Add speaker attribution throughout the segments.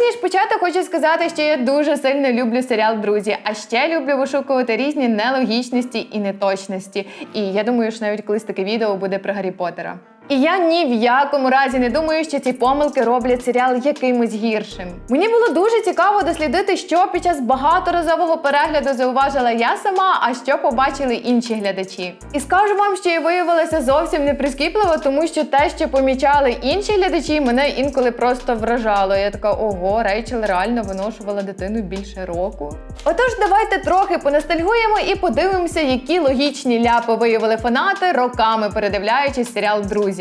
Speaker 1: Перш ніж почати, хочу сказати, що я дуже сильно люблю серіал Друзі, а ще люблю вишукувати різні нелогічності і неточності. І я думаю, що навіть колись таке відео буде про Гаррі Поттера. І я ні в якому разі не думаю, що ці помилки роблять серіал якимось гіршим. Мені було дуже цікаво дослідити, що під час багаторазового перегляду зауважила я сама, а що побачили інші глядачі. І скажу вам, що я виявилася зовсім не прискіпливо, тому що те, що помічали інші глядачі, мене інколи просто вражало. Я така, ого, Рейчел реально виношувала дитину більше року. Отож, давайте трохи поностальгуємо і подивимося, які логічні ляпи виявили фанати роками передивляючись серіал Друзі.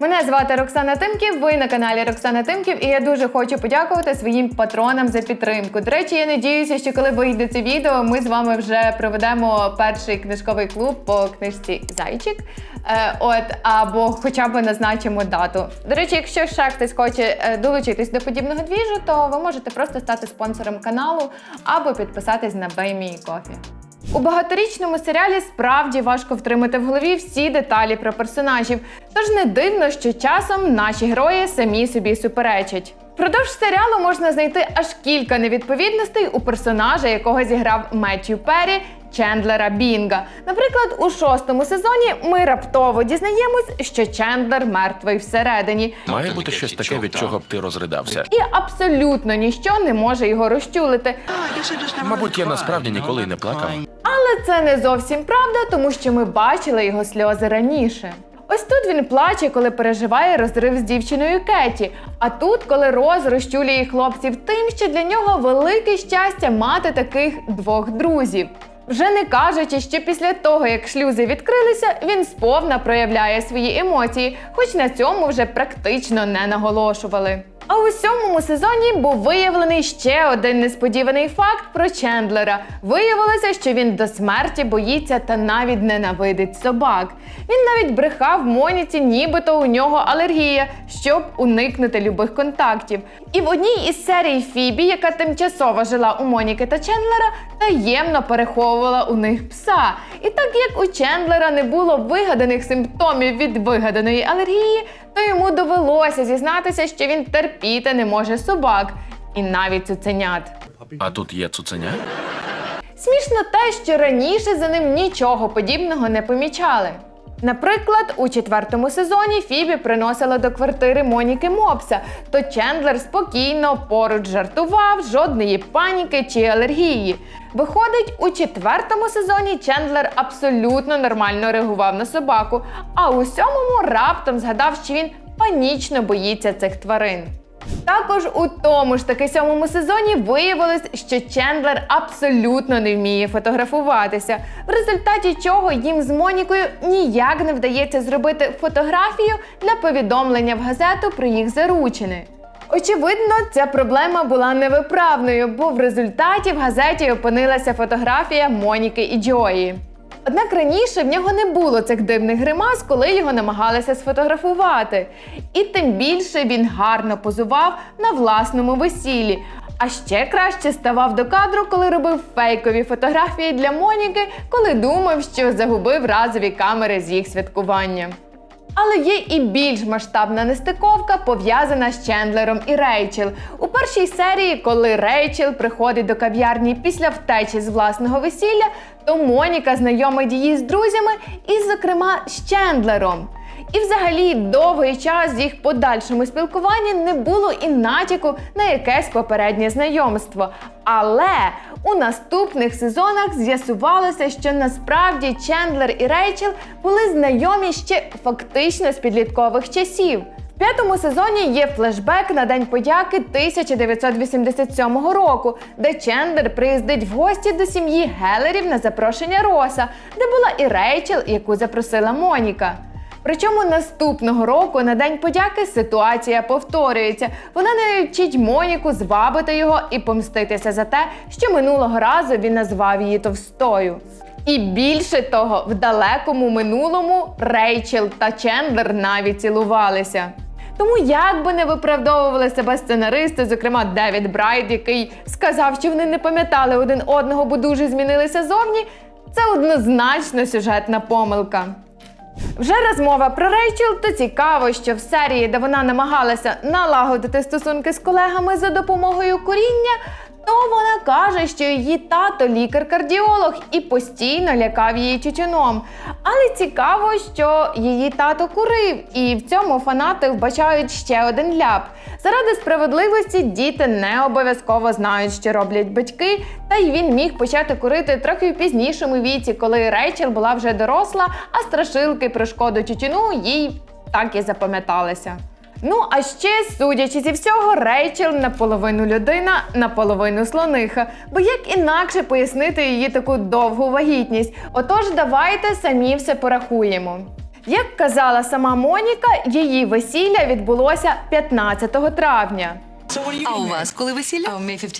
Speaker 1: Мене звати Роксана Тимків. Ви на каналі Роксана Тимків, і я дуже хочу подякувати своїм патронам за підтримку. До речі, я надіюся, що коли вийде це відео, ми з вами вже проведемо перший книжковий клуб по книжці Зайчик. Е, от або хоча б назначимо дату. До речі, якщо ще хтось хоче е, долучитись до подібного двіжу, то ви можете просто стати спонсором каналу або підписатись на BuyMeCoffee. Coffee. У багаторічному серіалі справді важко втримати в голові всі деталі про персонажів, тож не дивно, що часом наші герої самі собі суперечать. Впродовж серіалу можна знайти аж кілька невідповідностей у персонажа, якого зіграв Меттью Перрі, Чендлера Бінга. Наприклад, у шостому сезоні ми раптово дізнаємось, що Чендлер мертвий всередині,
Speaker 2: Має бути щось таке, від чого б ти розридався.
Speaker 1: і абсолютно ніщо не може його розчулити.
Speaker 2: Мабуть, я насправді ніколи не плакав.
Speaker 1: Але це не зовсім правда, тому що ми бачили його сльози раніше. Ось тут він плаче, коли переживає розрив з дівчиною Кеті. А тут, коли Роз розчулює хлопців тим, що для нього велике щастя мати таких двох друзів. Вже не кажучи, що після того, як шлюзи відкрилися, він сповна проявляє свої емоції, хоч на цьому вже практично не наголошували. А у сьомому сезоні був виявлений ще один несподіваний факт про Чендлера. Виявилося, що він до смерті боїться та навіть ненавидить собак. Він навіть брехав Моніці, нібито у нього алергія, щоб уникнути любих контактів. І в одній із серій Фібі, яка тимчасово жила у Моніки та Чендлера, таємно переховувала у них пса. І так як у Чендлера не було вигаданих симптомів від вигаданої алергії, то йому довелося зізнатися, що він терпіти не може собак і навіть цуценят.
Speaker 2: А тут є цуценя?
Speaker 1: Смішно те, що раніше за ним нічого подібного не помічали. Наприклад, у четвертому сезоні Фібі приносила до квартири Моніки Мопса, то Чендлер спокійно поруч жартував, жодної паніки чи алергії. Виходить, у четвертому сезоні Чендлер абсолютно нормально реагував на собаку, а у сьомому раптом згадав, що він панічно боїться цих тварин. Також у тому ж таки сьомому сезоні виявилось, що Чендлер абсолютно не вміє фотографуватися, в результаті чого їм з Монікою ніяк не вдається зробити фотографію для повідомлення в газету про їх заручини. Очевидно, ця проблема була невиправною, бо в результаті в газеті опинилася фотографія Моніки і Джої. Однак раніше в нього не було цих дивних гримас, коли його намагалися сфотографувати. І тим більше він гарно позував на власному весіллі. А ще краще ставав до кадру, коли робив фейкові фотографії для Моніки, коли думав, що загубив разові камери з їх святкування. Але є і більш масштабна нестиковка, пов'язана з Чендлером і Рейчел. У першій серії, коли Рейчел приходить до кав'ярні після втечі з власного весілля, то Моніка знайомить її з друзями і, зокрема, з Чендлером. І взагалі довгий час їх подальшому спілкуванні не було і натяку на якесь попереднє знайомство. Але у наступних сезонах з'ясувалося, що насправді Чендлер і Рейчел були знайомі ще фактично з підліткових часів. В п'ятому сезоні є флешбек на День подяки 1987 року, де Чендлер приїздить в гості до сім'ї Гелерів на запрошення Роса, де була і Рейчел, яку запросила Моніка. Причому наступного року на День подяки ситуація повторюється. Вона не вчить Моніку звабити його і помститися за те, що минулого разу він назвав її товстою. І більше того, в далекому минулому Рейчел та Чендлер навіть цілувалися. Тому як би не виправдовували себе сценаристи, зокрема Девід Брайт, який сказав, що вони не пам'ятали один одного, бо дуже змінилися зовні, це однозначно сюжетна помилка. Вже розмова про Рейчел, то цікаво, що в серії, де вона намагалася налагодити стосунки з колегами за допомогою куріння, то вона каже, що її тато лікар-кардіолог і постійно лякав її тютюном. Але цікаво, що її тато курив, і в цьому фанати вбачають ще один ляп. Заради справедливості діти не обов'язково знають, що роблять батьки, та й він міг почати курити трохи в пізнішому віці, коли Рейчел була вже доросла, а страшилки про шкоду тютюну їй так і запам'яталися. Ну а ще, судячи зі всього, Рейчел наполовину людина, наполовину слониха. Бо як інакше пояснити її таку довгу вагітність? Отож, давайте самі все порахуємо. Як казала сама Моніка, її весілля відбулося 15 травня.
Speaker 3: А у вас коли весілля?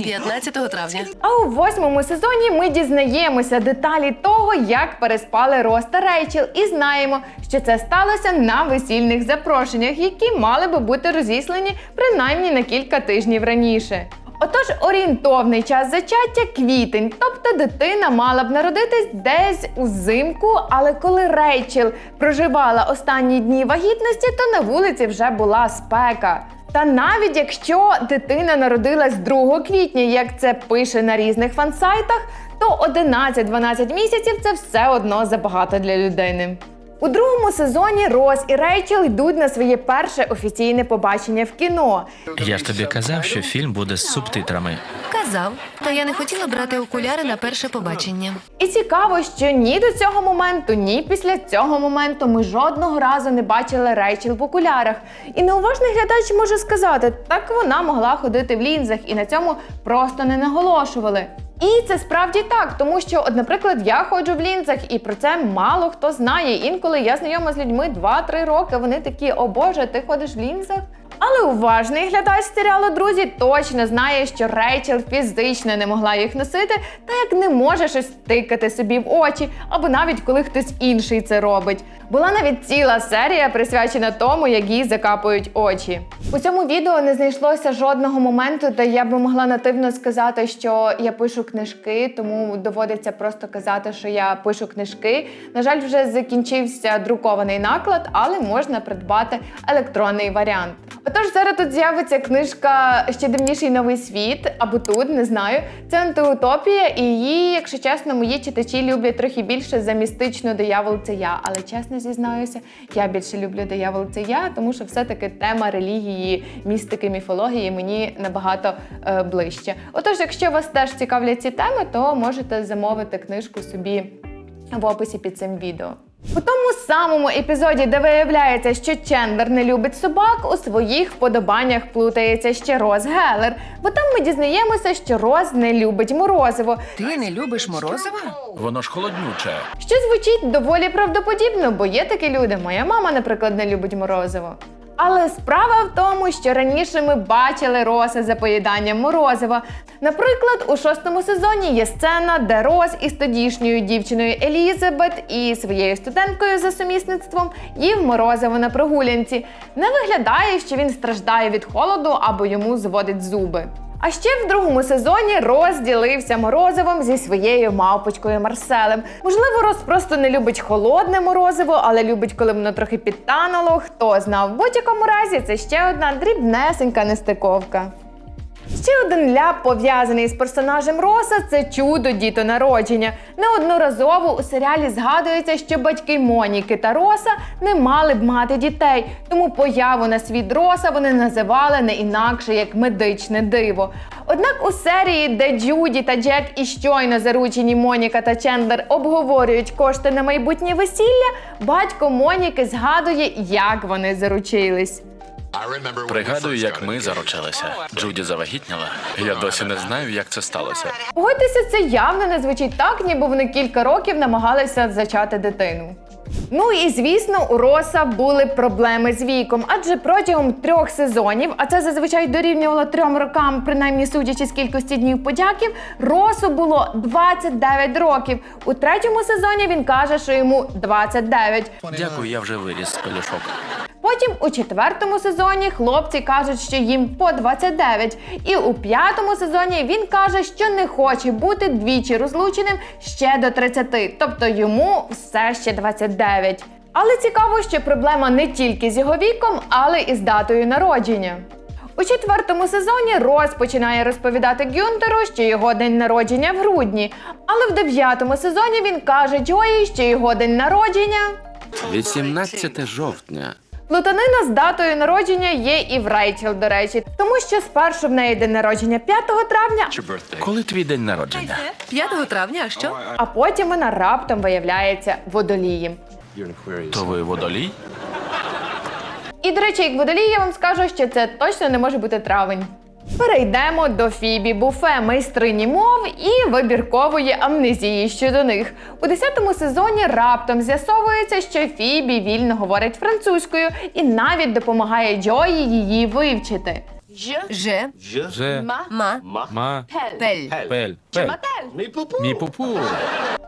Speaker 3: 15 травня.
Speaker 1: А у восьмому сезоні ми дізнаємося деталі того, як переспали Рос та Рейчел, і знаємо, що це сталося на весільних запрошеннях, які мали би бути розіслані принаймні на кілька тижнів раніше. Отож, орієнтовний час зачаття квітень, тобто дитина мала б народитись десь узимку, але коли Рейчел проживала останні дні вагітності, то на вулиці вже була спека. Та навіть якщо дитина народилась 2 квітня, як це пише на різних фансайтах, то 11-12 місяців це все одно забагато для людини. У другому сезоні Рос і Рейчел йдуть на своє перше офіційне побачення в кіно.
Speaker 4: Я ж тобі казав, що фільм буде з субтитрами.
Speaker 3: Казав, та я не хотіла брати окуляри на перше побачення.
Speaker 1: І цікаво, що ні до цього моменту, ні після цього моменту ми жодного разу не бачили Рейчел в окулярах. І неуважний глядач може сказати, так вона могла ходити в лінзах, і на цьому просто не наголошували. І це справді так, тому що, от, наприклад, я ходжу в лінзах, і про це мало хто знає. Інколи я знайома з людьми 2-3 роки. Вони такі, о Боже, ти ходиш в лінзах. Але уважний глядач серіалу друзі точно знає, що Рейчел фізично не могла їх носити, та як не може щось тикати собі в очі, або навіть коли хтось інший це робить. Була навіть ціла серія присвячена тому, як їй закапують очі. У цьому відео не знайшлося жодного моменту, де я би могла нативно сказати, що я пишу книжки, тому доводиться просто казати, що я пишу книжки. На жаль, вже закінчився друкований наклад, але можна придбати електронний варіант. Отож, зараз тут з'явиться книжка Ще дивніший новий світ, або тут не знаю. Це антиутопія, і її, якщо чесно, мої читачі люблять трохи більше за містичну диявол це я. Але чесно зізнаюся, я більше люблю диявол це я, тому що все-таки тема релігії, містики, міфології мені набагато е, ближче. Отож, якщо вас теж цікавлять ці теми, то можете замовити книжку собі в описі під цим відео. У тому самому епізоді, де виявляється, що Чендлер не любить собак, у своїх вподобаннях плутається ще Роз Гелер, бо там ми дізнаємося, що Роз не любить морозиво,
Speaker 5: Ти не любиш морозиво?
Speaker 2: Воно ж холоднюче.
Speaker 1: що звучить доволі правдоподібно, бо є такі люди. Моя мама, наприклад, не любить морозиво. Але справа в тому, що раніше ми бачили Роса за поїданням морозива. Наприклад, у шостому сезоні є сцена, де Рос із тодішньою дівчиною Елізабет і своєю студенткою за сумісництвом їв морозиво на прогулянці. Не виглядає, що він страждає від холоду або йому зводить зуби. А ще в другому сезоні розділився морозивом зі своєю мавпочкою Марселем. Можливо, Рос просто не любить холодне морозиво, але любить, коли воно трохи підтануло. Хто знав? В будь-якому разі це ще одна дрібнесенька нестиковка. Ще один ляп пов'язаний з персонажем Роса це чудо дітонародження. Неодноразово у серіалі згадується, що батьки Моніки та Роса не мали б мати дітей, тому появу на світ Роса вони називали не інакше як медичне диво. Однак у серії, де Джуді та Джек і щойно заручені Моніка та Чендлер обговорюють кошти на майбутнє весілля, батько Моніки згадує, як вони заручились.
Speaker 2: Пригадую, як ми заручилися. Джуді завагітніла. Я досі не знаю, як це сталося.
Speaker 1: Погодьтеся, це явно не звучить так, ніби вони кілька років намагалися зачати дитину. Ну і звісно, у Роса були проблеми з віком, адже протягом трьох сезонів, а це зазвичай дорівнювало трьом рокам, принаймні судячи з кількості днів подяків, Росу було 29 років. У третьому сезоні він каже, що йому 29.
Speaker 2: Дякую, я вже виріс з пелюшок.
Speaker 1: Потім у четвертому сезоні хлопці кажуть, що їм по 29. І у п'ятому сезоні він каже, що не хоче бути двічі розлученим ще до 30, тобто йому все ще 29. Але цікаво, що проблема не тільки з його віком, але і з датою народження. У четвертому сезоні Рос починає розповідати Гюнтеру, що його день народження в грудні. Але в дев'ятому сезоні він каже Джої, що його день народження
Speaker 5: 18 жовтня.
Speaker 1: Плутанина з датою народження є і в Рейчел, до речі, тому що спершу в неї день народження 5 травня,
Speaker 2: Коли твій день народження?
Speaker 3: 5 травня, а що?
Speaker 1: а потім вона раптом виявляється водолієм.
Speaker 2: То ви водолій?
Speaker 1: І, до речі, як водолій, я вам скажу, що це точно не може бути травень. Перейдемо до Фібі Буфе, майстрині мов і вибіркової амнезії щодо них. У 10-му сезоні раптом з'ясовується, що Фібі вільно говорить французькою і навіть допомагає Джої її вивчити.
Speaker 3: Же,
Speaker 4: Же,
Speaker 3: ма,
Speaker 4: ма,
Speaker 3: пель.
Speaker 4: пель, пель. Мій пупу.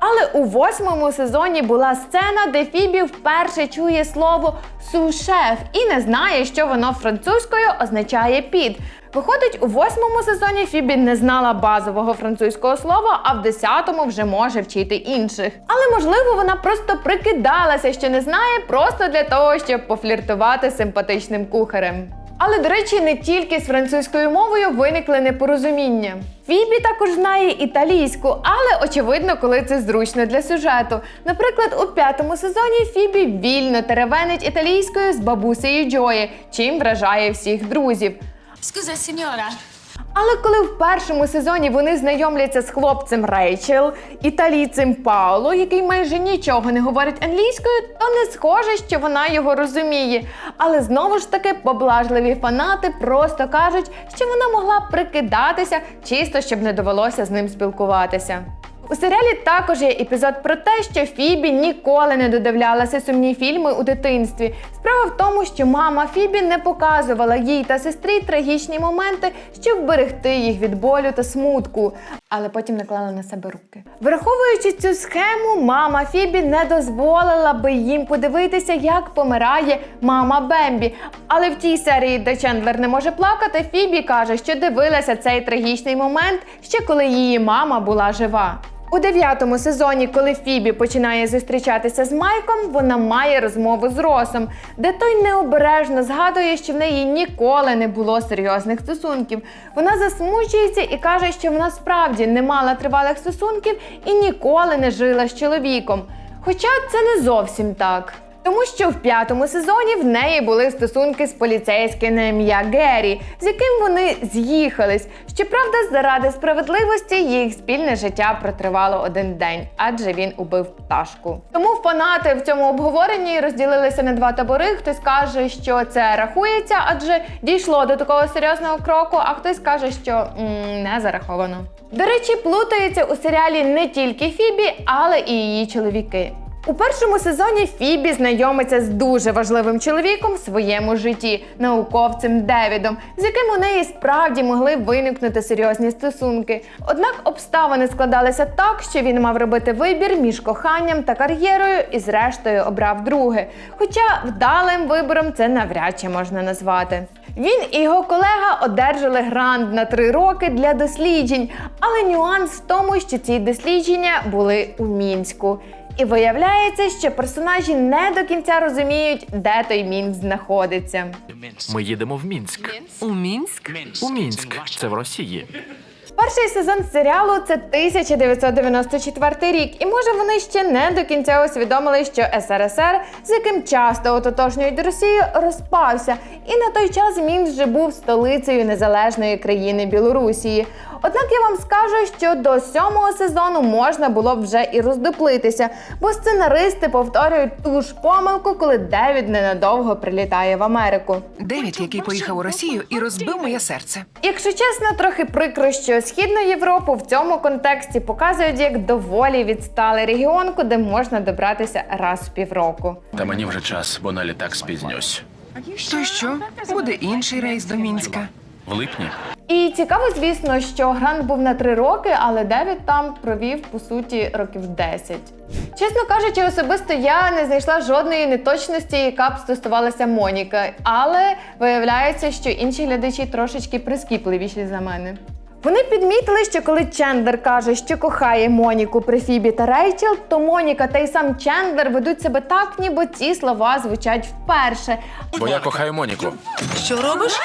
Speaker 1: Але у восьмому сезоні була сцена, де Фібі вперше чує слово сушеф і не знає, що воно французькою означає під. Виходить, у восьмому сезоні Фібі не знала базового французького слова, а в десятому вже може вчити інших. Але можливо вона просто прикидалася, що не знає, просто для того, щоб пофліртувати з симпатичним кухарем. Але, до речі, не тільки з французькою мовою виникли непорозуміння. Фібі також знає італійську, але очевидно, коли це зручно для сюжету. Наприклад, у п'ятому сезоні Фібі вільно теревенить італійською з бабусею Джої, чим вражає всіх друзів.
Speaker 6: Scusa signora,
Speaker 1: Але коли в першому сезоні вони знайомляться з хлопцем Рейчел, італійцем Пауло, який майже нічого не говорить англійською, то не схоже, що вона його розуміє. Але знову ж таки поблажливі фанати просто кажуть, що вона могла прикидатися, чисто щоб не довелося з ним спілкуватися. У серіалі також є епізод про те, що Фібі ніколи не додивлялася сумні фільми у дитинстві. Справа в тому, що мама Фібі не показувала їй та сестрі трагічні моменти, щоб вберегти їх від болю та смутку, але потім наклала на себе руки. Враховуючи цю схему, мама Фібі не дозволила би їм подивитися, як помирає мама Бембі. Але в тій серії, де Чендлер не може плакати, Фібі каже, що дивилася цей трагічний момент ще коли її мама була жива. У дев'ятому сезоні, коли Фібі починає зустрічатися з Майком, вона має розмову з Росом, де той необережно згадує, що в неї ніколи не було серйозних стосунків. Вона засмучується і каже, що вона справді не мала тривалих стосунків і ніколи не жила з чоловіком. Хоча це не зовсім так. Тому що в п'ятому сезоні в неї були стосунки з поліцейським на ім'я Геррі, з яким вони з'їхались. Щоправда, заради справедливості їх спільне життя протривало один день, адже він убив пташку. Тому фанати в цьому обговоренні розділилися на два табори. Хтось каже, що це рахується, адже дійшло до такого серйозного кроку, а хтось каже, що м, не зараховано. До речі, плутаються у серіалі не тільки Фібі, але і її чоловіки. У першому сезоні Фібі знайомиться з дуже важливим чоловіком в своєму житті, науковцем Девідом, з яким у неї справді могли виникнути серйозні стосунки. Однак обставини складалися так, що він мав робити вибір між коханням та кар'єрою і, зрештою, обрав друге. Хоча вдалим вибором це навряд чи можна назвати. Він і його колега одержали грант на три роки для досліджень, але нюанс в тому, що ці дослідження були у мінську. І виявляється, що персонажі не до кінця розуміють, де той мінськ знаходиться.
Speaker 7: Ми їдемо в Мінськ.
Speaker 3: У Мінськ?
Speaker 7: У Мінськ. Це в Росії.
Speaker 1: Перший сезон серіалу це 1994 рік, і може вони ще не до кінця усвідомили, що СРСР, з яким часто ототожнюють Росію, розпався, і на той час Мінськ вже був столицею незалежної країни Білорусії. Однак я вам скажу, що до сьомого сезону можна було б вже і роздоплитися, бо сценаристи повторюють ту ж помилку, коли Девід ненадовго прилітає в Америку.
Speaker 8: Девід, який поїхав у Росію і розбив моє серце.
Speaker 1: Якщо чесно, трохи прикро, що східну Європу в цьому контексті показують як доволі відсталий регіон, куди можна добратися раз в півроку.
Speaker 2: Та мені вже час, бо на літак спізнюсь.
Speaker 8: То що? Буде інший рейс до Мінська.
Speaker 2: В липні
Speaker 1: І цікаво, звісно, що Грант був на три роки, але Девід там провів по суті років 10. Чесно кажучи, особисто я не знайшла жодної неточності, яка б стосувалася Моніки, але виявляється, що інші глядачі трошечки прискіпливіші за мене. Вони підмітили, що коли Чендлер каже, що кохає Моніку при Фібі та Рейчел, то Моніка та й сам Чендлер ведуть себе так, ніби ці слова звучать вперше.
Speaker 2: Бо я кохаю Моніку.
Speaker 3: Що робиш?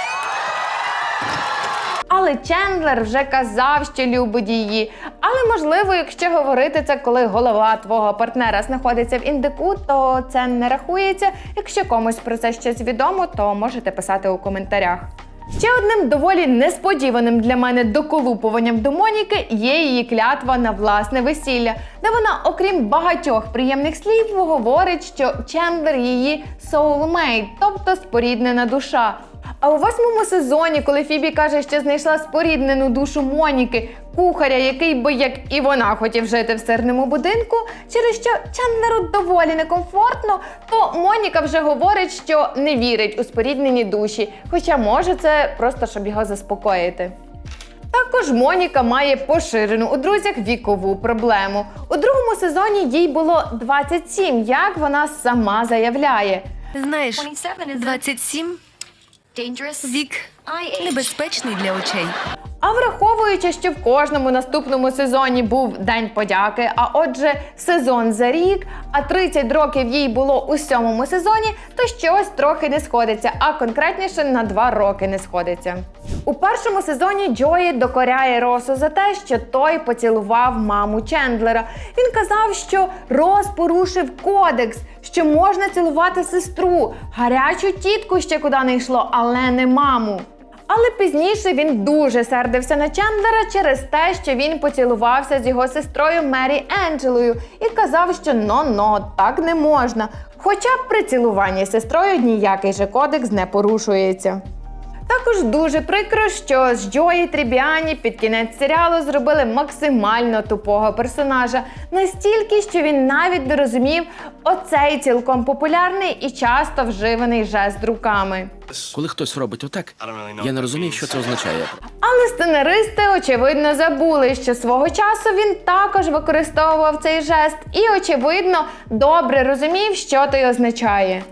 Speaker 1: Але Чендлер вже казав, що любить її. Але можливо, якщо говорити це, коли голова твого партнера знаходиться в індику, то це не рахується. Якщо комусь про це щось відомо, то можете писати у коментарях. Ще одним доволі несподіваним для мене доколупуванням до Моніки є її клятва на власне весілля, де вона, окрім багатьох приємних слів, говорить, що Чендлер її soulmate, тобто споріднена душа. А у восьмому сезоні, коли Фібі каже, що знайшла споріднену душу Моніки, кухаря, який би, як і вона, хотів жити в сирному будинку, через що Чендлеру доволі некомфортно, то Моніка вже говорить, що не вірить у споріднені душі, хоча може це просто щоб його заспокоїти. Також Моніка має поширену у друзях вікову проблему. У другому сезоні їй було 27, як вона сама заявляє.
Speaker 3: Знаєш, 27 вік небезпечний для очей.
Speaker 1: А враховуючи, що в кожному наступному сезоні був День подяки, а отже, сезон за рік, а 30 років їй було у сьомому сезоні, то щось трохи не сходиться, а конкретніше на два роки не сходиться. У першому сезоні Джої докоряє Росу за те, що той поцілував маму Чендлера. Він казав, що Рос порушив кодекс, що можна цілувати сестру, гарячу тітку ще куди не йшло, але не маму. Але пізніше він дуже сердився на Чендлера через те, що він поцілувався з його сестрою Мері Енджелою і казав, що но-но, так не можна. Хоча при цілуванні сестрою ніякий же кодекс не порушується. Також дуже прикро, що з Джої Трібіані під кінець серіалу зробили максимально тупого персонажа, настільки, що він навіть не розумів оцей цілком популярний і часто вживаний жест руками.
Speaker 5: Коли хтось робить отак, я не розумію, що це означає.
Speaker 1: Але сценаристи, очевидно, забули, що свого часу він також використовував цей жест і, очевидно, добре розумів, що той означає.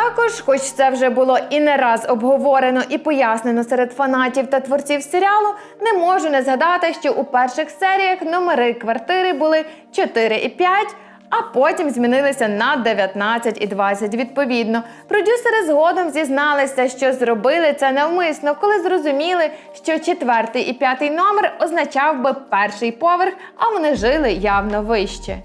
Speaker 1: Також, хоч це вже було і не раз обговорено і пояснено серед фанатів та творців серіалу, не можу не згадати, що у перших серіях номери квартири були 4 і 5, а потім змінилися на 19 і 20 відповідно. Продюсери згодом зізналися, що зробили це навмисно, коли зрозуміли, що четвертий і п'ятий номер означав би перший поверх, а вони жили явно вище.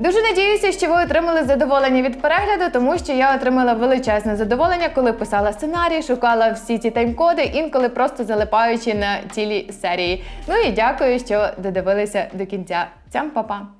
Speaker 1: Дуже надіюся, що ви отримали задоволення від перегляду, тому що я отримала величезне задоволення, коли писала сценарій, шукала всі ці тайм-коди, інколи просто залипаючи на цілі серії. Ну і дякую, що додивилися до кінця. Цям па-па!